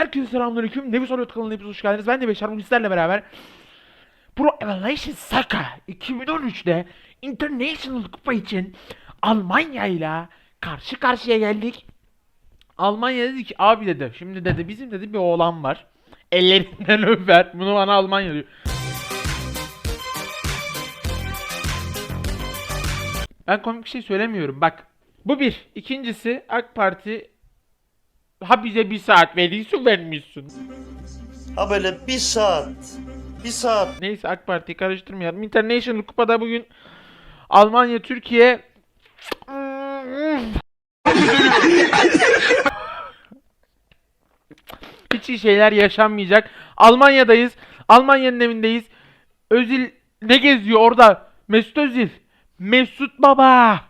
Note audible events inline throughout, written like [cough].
Herkese selamünaleyküm. Nevi Soruyor kanalına hepiniz hoş geldiniz. Ben de Beşer bugün beraber Pro Evolution Soccer 2013'te International Kupa için Almanya ile karşı karşıya geldik. Almanya dedi ki abi dedi şimdi dedi bizim dedi bir oğlan var. Ellerinden [laughs] öper. Bunu bana Almanya diyor. Ben komik bir şey söylemiyorum. Bak bu bir. İkincisi AK Parti ha bize bir saat veriyorsun vermiyorsun. Ha böyle bir saat, bir saat Neyse AK Parti'yi karıştırmayalım. International Kupa'da bugün Almanya Türkiye [laughs] Hiç iyi şeyler yaşanmayacak. Almanya'dayız. Almanya'nın evindeyiz. Özil ne geziyor orada? Mesut Özil. Mesut Baba.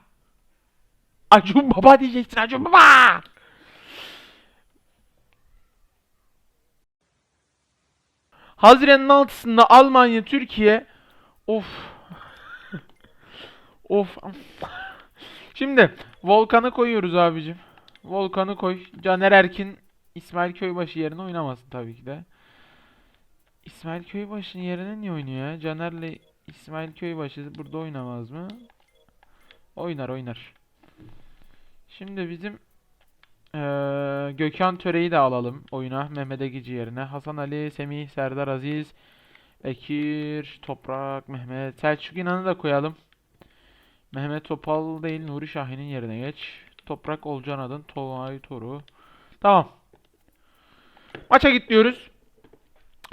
Acun Baba diyeceksin Acun Baba. Haziran'ın 6'sında Almanya, Türkiye. Of. [laughs] of. Şimdi Volkan'ı koyuyoruz abicim. Volkan'ı koy. Caner Erkin İsmail Köybaşı yerine oynamasın tabii ki de. İsmail Köybaşı'nın yerine niye oynuyor ya? Caner'le İsmail Köybaşı burada oynamaz mı? Oynar oynar. Şimdi bizim eee, Gökhan Töre'yi de alalım oyuna Mehmet Egici yerine. Hasan Ali, Semih, Serdar Aziz, Bekir, Toprak, Mehmet, Selçuk İnan'ı da koyalım. Mehmet Topal değil Nuri Şahin'in yerine geç. Toprak Olcan Adın, Tolunay Toru. Tamam. Maça gidiyoruz.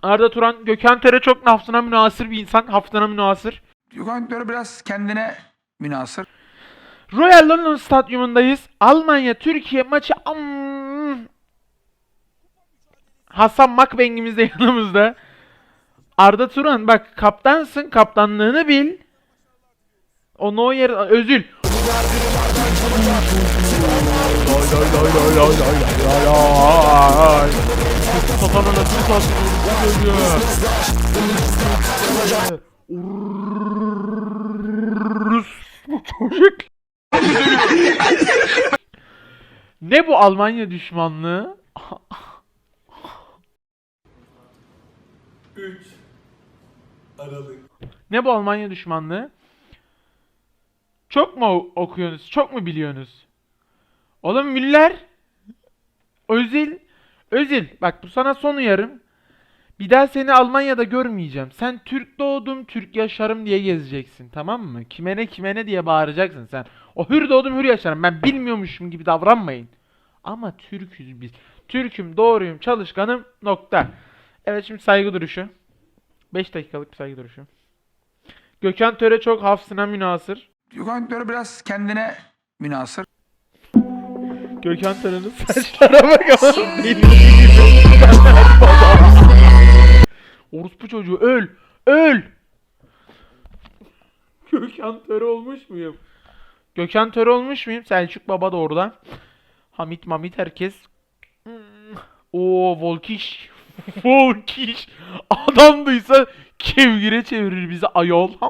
Arda Turan, Gökhan Töre çok hafsına münasır bir insan. Hafsına münasır. Gökhan Töre biraz kendine münasır. Royal London Stadyumundayız. Almanya Türkiye maçı Hasan Makbengimiz de [laughs] yanımızda. Arda Turan bak kaptansın kaptanlığını bil. O Özül. Kafanı nasıl sattın? Rus çocuk. Ne bu Almanya düşmanlığı? 3 Aralık Ne bu Almanya düşmanlığı? Çok mu okuyorsunuz? Çok mu biliyorsunuz? Oğlum Müller. Özil. Özil. Bak bu sana son uyarım. Bir daha seni Almanya'da görmeyeceğim. Sen Türk doğdum, Türk yaşarım diye gezeceksin. Tamam mı? Kime ne kime ne diye bağıracaksın sen. O hür doğdum hür yaşarım. Ben bilmiyormuşum gibi davranmayın. Ama Türk'üz biz. Türk'üm, doğruyum, çalışkanım. Nokta. Evet şimdi saygı duruşu. 5 dakikalık bir saygı duruşu. Gökhan Töre çok hafsına münasır. Gökhan Töre biraz kendine münasır. Gökhan Töre'nin saçlara bak ama bildiği [laughs] gibi. [laughs] Orospu çocuğu öl. Öl. [laughs] Gökhan Töre olmuş muyum? Gökhan Töre olmuş muyum? Selçuk Baba da orada. Hamit Mamit herkes. Hmm. Oo Volkiş. [laughs] Volkiş. Adam duysa kevgire çevirir bizi ayol. [laughs]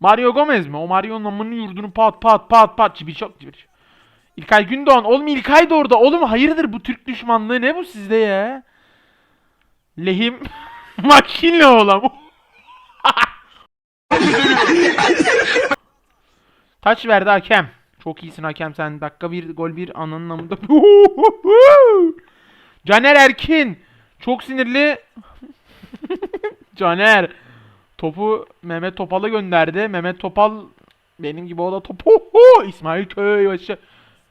Mario Gomez mi? O Mario'nun amının yurdunu pat pat pat pat çibir çok çibir. İlkay Gündoğan. Oğlum İlkay da orada. Oğlum hayırdır bu Türk düşmanlığı ne bu sizde ya? Lehim. [laughs] Makine oğlum. [laughs] Taç verdi hakem. Çok iyisin hakem sen. Dakika bir gol bir ananın namında. [laughs] Caner Erkin. Çok sinirli. Caner. Topu Mehmet Topal'a gönderdi. Mehmet Topal benim gibi o da topu. İsmail Köybaşı.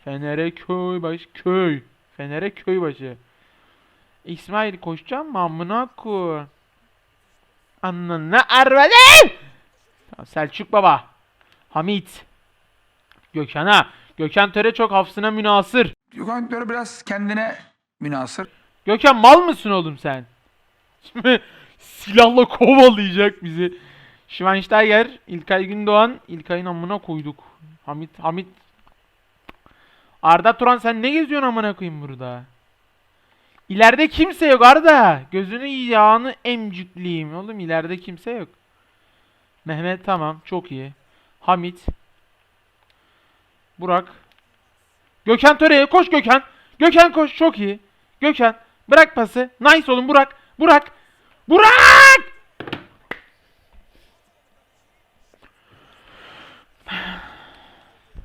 Fener'e Köybaşı. Köy. Fener'e Köybaşı. İsmail koşacağım mı amına ko? Ananı arvadın. Tamam, Selçuk Baba. Hamit. Gökhan'a. Gökhan Töre çok hafsına münasır. Gökhan Töre biraz kendine münasır. Gökhan mal mısın oğlum sen? Şimdi [laughs] silahla kovalayacak bizi. Schweinsteiger, İlkay Gündoğan, İlkay'ın amına koyduk. Hamit, Hamit. Arda Turan sen ne geziyorsun amına koyayım burada? İleride kimse yok Arda. Gözünü yağını emcükleyeyim. Oğlum ileride kimse yok. Mehmet tamam çok iyi. Hamit. Burak. Gökhan Töre'ye koş Gökhan. Gökhan koş çok iyi. Gökhan bırak pası. Nice oğlum Burak. Burak. Burak!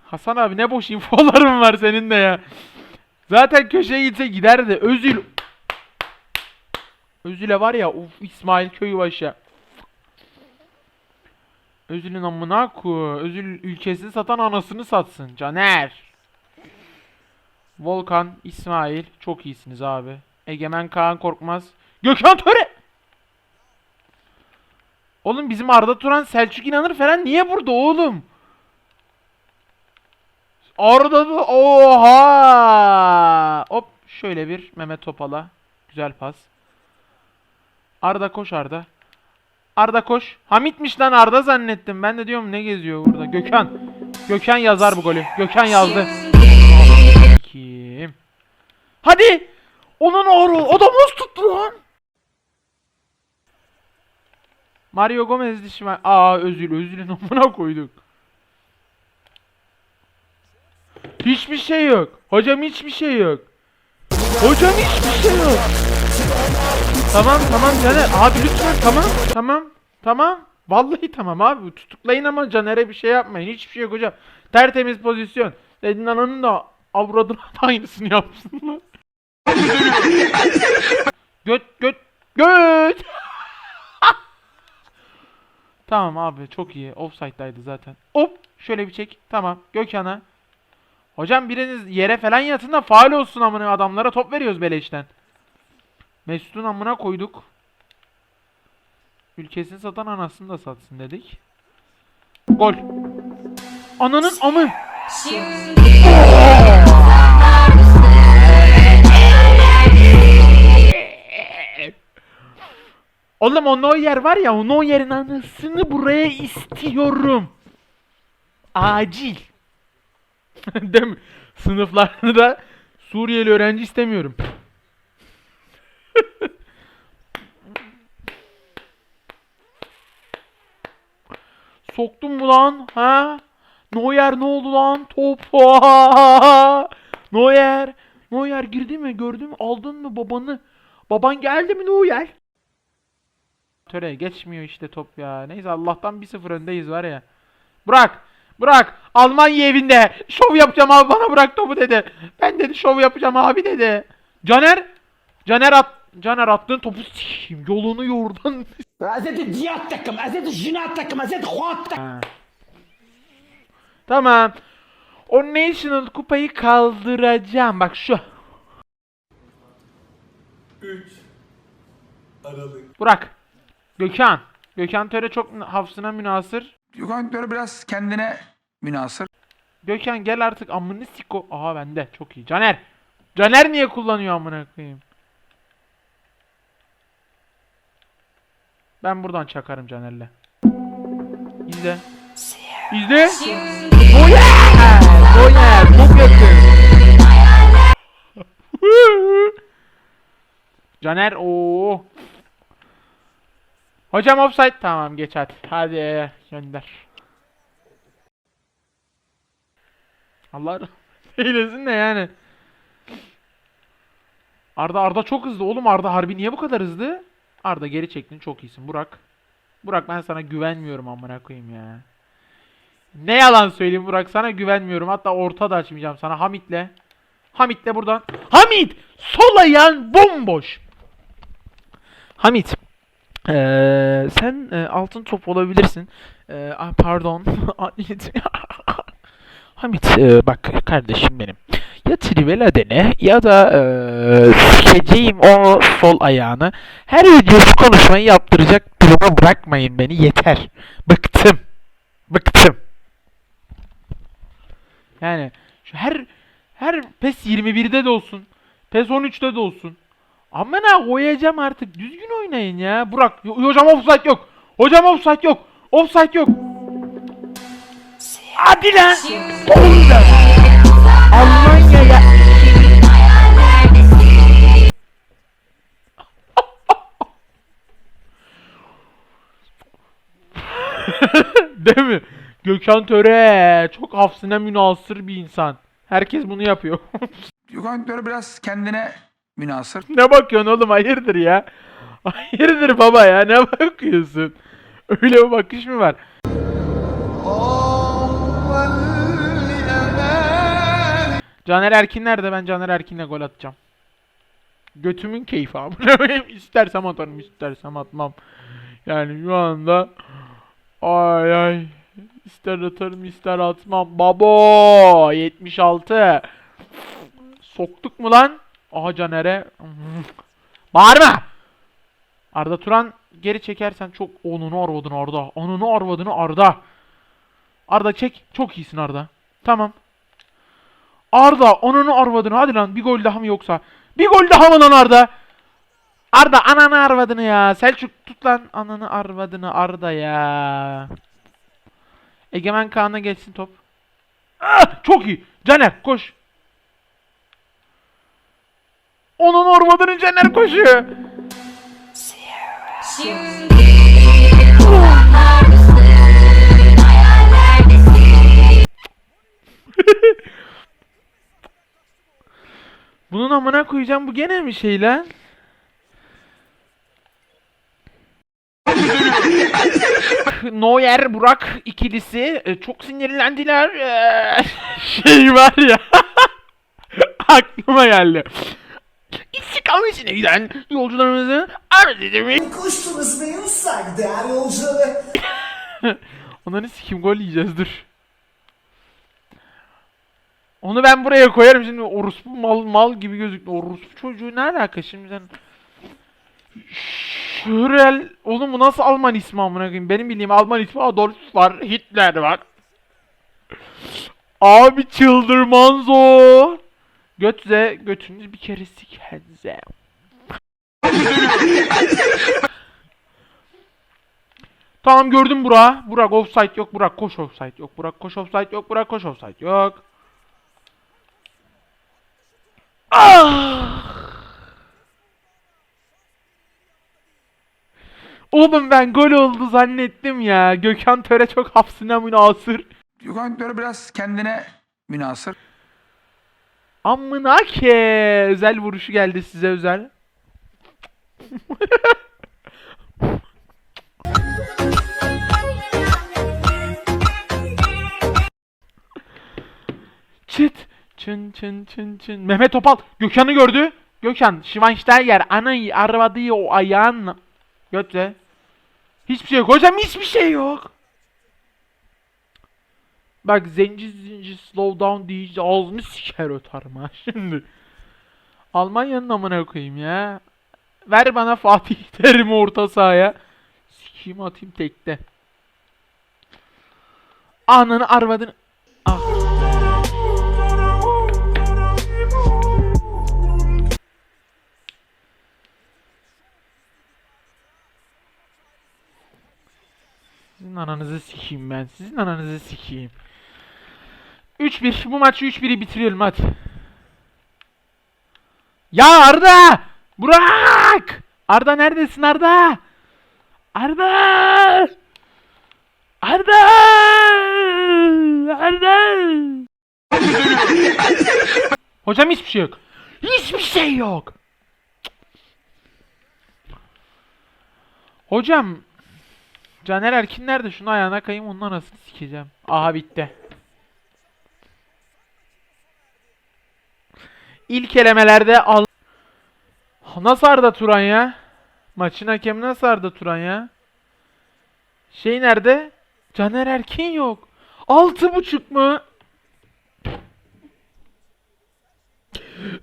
Hasan abi ne boş infolarım var senin de ya. Zaten köşeye gitse giderdi. Özül. Özül'e var ya uf İsmail Köybaşı. Özül'ün amına ku. Özül ülkesini satan anasını satsın. Caner. Volkan, İsmail çok iyisiniz abi. Egemen Kaan Korkmaz. Gökhan Töre. Oğlum bizim Arda Turan, Selçuk İnanır falan niye burada oğlum? Arda da oha! Hop şöyle bir Mehmet Topal'a. Güzel pas. Arda koş Arda. Arda koş. Hamit'miş lan Arda zannettim. Ben de diyorum ne geziyor burada. Gökhan. Gökhan yazar bu golü. Gökhan yazdı. Kim? Hadi! Onun oğlu. O da muz tuttu lan. Mario Gomez dişime. Aa Özül. Özül'ün amına [laughs] koyduk. Hiçbir şey yok. Hocam hiçbir şey yok. Hocam hiçbir şey yok. Tamam tamam Caner. Abi lütfen tamam. Tamam. Tamam. Vallahi tamam abi. Tutuklayın ama Caner'e bir şey yapmayın. Hiçbir şey yok hocam. Tertemiz pozisyon. Dedin ananın da avradına da aynısını yapsınlar. göt göt göt. tamam abi çok iyi. Offside'daydı zaten. Hop şöyle bir çek. Tamam. Gökhan'a. Hocam biriniz yere falan yatın da faal olsun amına adamlara top veriyoruz beleşten. Mesut'un amına koyduk. Ülkesini satan anasını da satsın dedik. Gol. Ananın amı. Oğlum o Neuer var ya o Neuer'in anasını buraya istiyorum. Acil. [laughs] Değil mi? Sınıflarda da Suriyeli öğrenci istemiyorum. [laughs] Soktum mu lan? Ha? Neuer ne oldu lan? Top. [laughs] Neuer. Neuer girdi mi? Gördün mü? Aldın mı babanı? Baban geldi mi Neuer? Töre geçmiyor işte top ya. Neyse Allah'tan 1-0 öndeyiz var ya. Bırak. Bırak. Almanya evinde. Şov yapacağım abi bana bırak topu dedi. Ben dedi şov yapacağım abi dedi. Caner. Caner at. Caner attığın topu s**eyim. Yolunu yordan. [laughs] Hazreti Cihat takım. Hazreti Jinat takım. Hazreti Huat takım. Tamam. O National kupayı kaldıracağım. Bak şu. 3 Aralık. Burak. Gökhan. Gökhan Töre çok hafsına münasır. Gökhan biraz kendine münasır. Gökhan gel artık amını siko. Aha bende. Çok iyi. Caner. Caner niye kullanıyor amına koyayım? Ben buradan çakarım Caner'le. İzle. İzle. Boyer! Boyer! Çok yakın. Caner o. Hocam offside. Tamam geç hadi. Hadi gönder. Allah [laughs] eylesin de yani. Arda Arda çok hızlı. Oğlum Arda harbi niye bu kadar hızlı? Arda geri çektin çok iyisin Burak. Burak ben sana güvenmiyorum amına koyayım ya. Ne yalan söyleyeyim Burak sana güvenmiyorum. Hatta orta da açmayacağım sana Hamit'le. Hamit'le buradan. Hamit! Sol ayağın bomboş. Hamit. Eee, sen e, altın top olabilirsin. Ah, pardon. [laughs] [laughs] Hamit e, bak kardeşim benim. Ya Trivela dene ya da e, sikeceğim o sol ayağını. Her video şu konuşmayı yaptıracak duruma bırakmayın beni yeter. Bıktım. Bıktım. Yani şu her her PES 21'de de olsun. PES 13'te de olsun. Amına koyacağım artık. Düzgün oynayın ya. Burak. Hocam offside yok. Hocam offside yok. Offside yok. Hadi lan. Oğlum. [laughs] Almanya'ya Değil mi? Gökhan Töre çok hafsına münasır bir insan. Herkes bunu yapıyor. [laughs] Gökhan Töre biraz kendine münasır. ne bakıyorsun oğlum hayırdır ya? Hayırdır baba ya ne [laughs] bakıyorsun? Öyle bir bakış mı var? Caner Erkin nerede? Ben Caner Erkin'le gol atacağım. Götümün keyfi abi. [laughs] istersem atarım, istersem atmam. Yani şu anda ay ay ister atarım ister atmam. Babo 76. Soktuk mu lan? Aha Caner'e. Bağırma! Arda Turan geri çekersen çok onunu arvadını Arda. Onunu arvadını Arda. Arda çek. Çok iyisin Arda. Tamam. Arda onunu arvadını hadi lan bir gol daha mı yoksa? Bir gol daha mı lan Arda? Arda ananı arvadını ya. Selçuk tut lan ananı arvadını Arda ya. Egemen Kaan'a geçsin top. Ah, çok iyi. Caner koş. Onun arvadını Caner koşuyor. [laughs] Bunun amına koyacağım bu gene mi şey lan? [laughs] Neuer Burak ikilisi e, çok sinirlendiler. E, [laughs] şey var ya. aklıma geldi. İstikametine giden yolcularımızı arz Kuştunuz benim saygıdeğer yolcuları. [laughs] Onların sikim gol yiyeceğiz dur. Onu ben buraya koyarım şimdi orospu mal mal gibi gözüktü. Orospu çocuğu ne alaka şimdi sen? Şürel oğlum bu nasıl Alman ismi amına koyayım? Benim bildiğim Alman ismi Adolf var, Hitler var. Abi çıldırmanzo. Götze götünüz bir kere sikenze. Tamam gördüm Burak. Burak offside yok. Burak koş offside yok. Burak koş offside yok. Burak koş offside yok. Ah! Oğlum ben gol oldu zannettim ya. Gökhan Töre çok hapsine münasır. Gökhan Töre biraz kendine münasır. Amına ke. Özel vuruşu geldi size özel. [laughs] Çıt. Çın çın çın çın. Mehmet Topal Gökhan'ı gördü. Gökhan Schweinsteiger anayı arvadığı o ayağınla. Götle. Hiçbir şey yok. Hocam hiçbir şey yok. Bak zenci zenci slow down deyince ağzını siker öterim ha [laughs] şimdi. Almanya'nın amına koyayım ya. Ver bana Fatih [laughs] Terim'i orta sahaya. Sikeyim atayım tekte. Ananı arvadını. Ah. Sizin ananızı sikeyim ben. Sizin ananızı sikeyim. 3-1. Bu maçı 3-1'i bitirelim hadi. Ya Arda! Burak! Arda neredesin Arda? Arda! Arda! Arda! Hocam hiçbir şey yok. Hiçbir şey yok. Hocam Caner Erkin nerede? Şunu ayağına kayayım onun anasını sikeceğim. Aha bitti. İlk elemelerde al... Nasıl Arda Turan ya? Maçın hakemi nasıl Arda Turan ya? Şey nerede? Caner Erkin yok. Altı buçuk mu?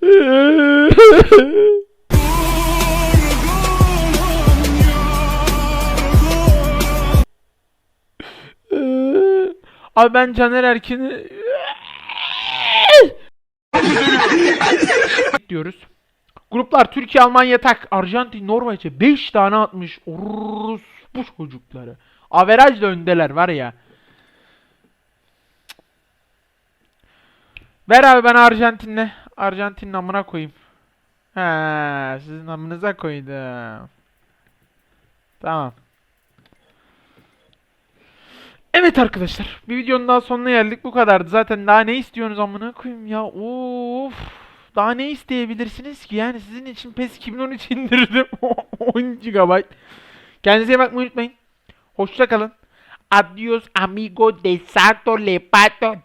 [laughs] Abi ben Caner Erkin'i diyoruz. Gruplar Türkiye, Almanya tak, Arjantin, Norveç'e 5 tane atmış. Orus bu çocukları. Averajla öndeler var ya. Ver abi ben Arjantin'le. Arjantin'in amına koyayım. Sizin amınıza koydum. Tamam. Evet arkadaşlar, bir videonun daha sonuna geldik. Bu kadardı. Zaten daha ne istiyorsunuz amına koyayım ya? Of. Daha ne isteyebilirsiniz ki? Yani sizin için PES 2013 indirdim. [laughs] 10 GB. Kendinize bakmayı unutmayın. Hoşça kalın. Adios amigo de Santo Lepato.